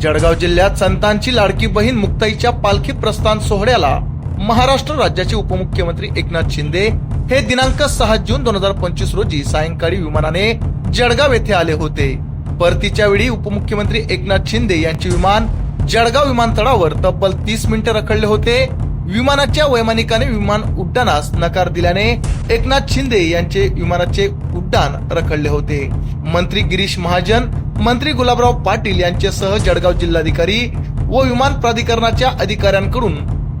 जळगाव जिल्ह्यात संतांची लाडकी बहीण मुक्ताईच्या पालखी प्रस्थान सोहळ्याला महाराष्ट्र राज्याचे उपमुख्यमंत्री एकनाथ शिंदे हे दिनांक सहा जून दोन हजार पंचवीस रोजी सायंकाळी विमानाने जळगाव येथे आले होते. परतीच्या वेळी उपमुख्यमंत्री एकनाथ शिंदे यांचे विमान जळगाव विमानतळावर तब्बल तीस मिनिटे रखडले होते. विमानाच्या वैमानिकाने विमान उड्डाणास नकार दिल्याने एकनाथ शिंदे यांचे विमानाचे उड्डाण रखडले होते. मंत्री गिरीश महाजन मंत्री गुलाबराव पाटील यांच्यासह जळगाव जिल्हाधिकारी व विमान प्राधिकरणाच्या अधिकाऱ्यांकडून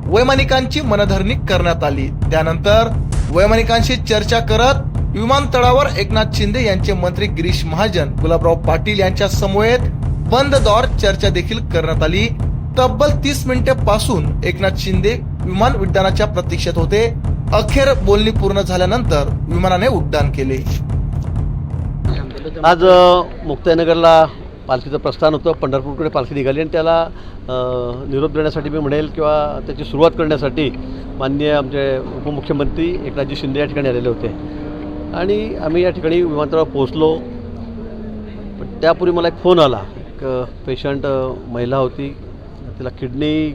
वैमानिकांची मनधरणी करण्यात आली. त्यानंतर वैमानिकांशी चर्चा करत विमानतळावर एकनाथ शिंदे यांचे मंत्री गिरीश महाजन गुलाबराव पाटील यांच्या समवेत बंद दौर चर्चा देखील करण्यात आली. तब्बल तीस मिनिटे पासून एकनाथ शिंदे विमान उड्डाणाच्या प्रतीक्षेत होते. अखेर बोलणी पूर्ण झाल्यानंतर विमानाने उड्डाण केले. आज मुक्ताईनगरला पालखीचं प्रस्थान होतं. पंढरपूरकडे पालखी निघाली आणि त्याला निरोप देण्यासाठी मी म्हणेल किंवा त्याची सुरुवात करण्यासाठी माननीय आमचे उपमुख्यमंत्री एकनाथजी शिंदे या ठिकाणी आलेले होते. आणि आम्ही या ठिकाणी विमानतळावर पोहोचलो. पण त्यापूर्वी मला एक फोन आला. एक पेशंट महिला होती. तिला किडनी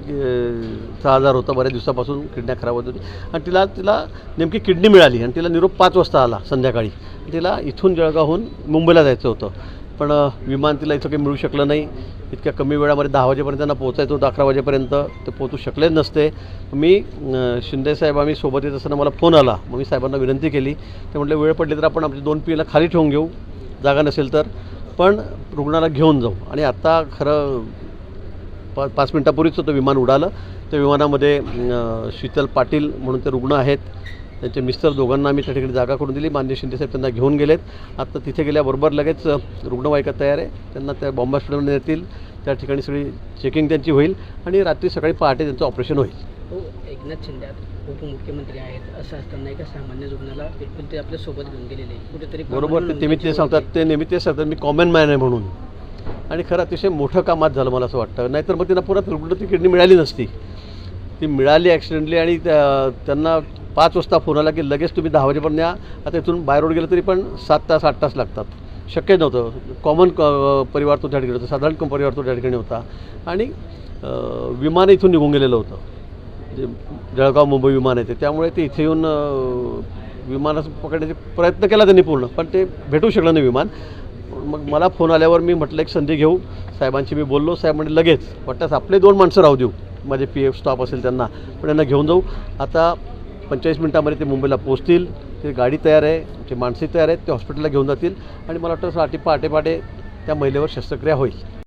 चा आजार होता बऱ्याच दिवसापासून. किडन्या खराब होत होती आणि तिला तिला नेमकी किडनी मिळाली आणि तिला निरोप पाच वाजता आला संध्याकाळी. तिला इथून जळगावहून मुंबईला जायचं होतं. पण विमान तिला इथं काही मिळू शकलं नाही. इतक्या कमी वेळामध्ये दहा वाजेपर्यंत त्यांना पोहोचायचं होतं अकरा वाजेपर्यंत. ते पोहोचू शकले नसते. मी शिंदे साहेब आम्ही सोबत येत असताना मला फोन आला. मग मी साहेबांना विनंती केली. ते म्हटलं वेळ पडली तर आपण आमची दोन पिला खाली ठेवून घेऊ. जागा नसेल तर. पण रुग्णाला घेऊन जाऊ. आणि आत्ता खरं पा पाच मिनटापूर्वीच होतं विमान उडालं. त्या विमानामध्ये शीतल पाटील म्हणून ते रुग्ण आहेत. त्यांचे मिस्टर दोघांना आम्ही त्या ठिकाणी जागा करून दिली. मान्य शिंदेसाहेब त्यांना घेऊन गेलेत. आता तिथे गेल्याबरोबर लगेच रुग्णवाहिका तयार आहे. त्यांना त्या बॉम्बे हॉस्पिटलमध्ये नेतील. त्या ठिकाणी सगळी चेकिंग त्यांची होईल आणि रात्री सकाळी पहाटे त्यांचं ऑपरेशन होईल. हो एकनाथ शिंदे उपमुख्यमंत्री आहेत. असं असताना एका सामान्य रुग्णाला बिलकुल ते आपल्यासोबत घेऊन गेलेले. कुठेतरी बरोबर ते ते मी ते सांगतात. ते नेहमी ते सांगतात मी कॉमन मॅन आहे म्हणून. आणि खरं अतिशय मोठं कामात झालं मला असं वाटतं. नाहीतर मग त्यांना पुन्हा रुग्ण ती किडनी मिळाली नसती. ती मिळाली ॲक्सिडेंटली आणि त्या- त्यांना पाच वाजता फोन आला की लगेच तुम्ही दहा वाजेपर्यंत या आता इथून बाय रोड गेलं तरी पण सात तास आठ तास लागतात. शक्य नव्हतं. कॉमन परिवार तो त्या ठिकाणी होता. साधारण परिवार तो त्या ठिकाणी होता. आणि विमान इथून निघून गेलेलं होतं. जे जळगाव मुंबई विमान आहे ते. त्यामुळे ते इथे येऊन विमानाचं पकडण्याचे प्रयत्न केला त्यांनी पूर्ण. पण ते भेटू शकलं नाही विमान. मग मला फोन आल्यावर मी म्हटलं एक संधी घेऊ. साहेबांशी मी बोललो. साहेब म्हणजे लगेच. वाटल्यास आपले दोन माणसं राहू देऊ. माझे पी एफ स्टाफ असेल त्यांना. पण यांना घेऊन जाऊ. आता पंचेचाळीस मिनटामध्ये ते मुंबईला पोहोचतील. ते गाडी तयार आहे ते माणसे तयार आहेत ते हॉस्पिटलला घेऊन जातील. आणि मला वाटतं असं पहाटे पहाटे त्या महिलेवर शस्त्रक्रिया होईल.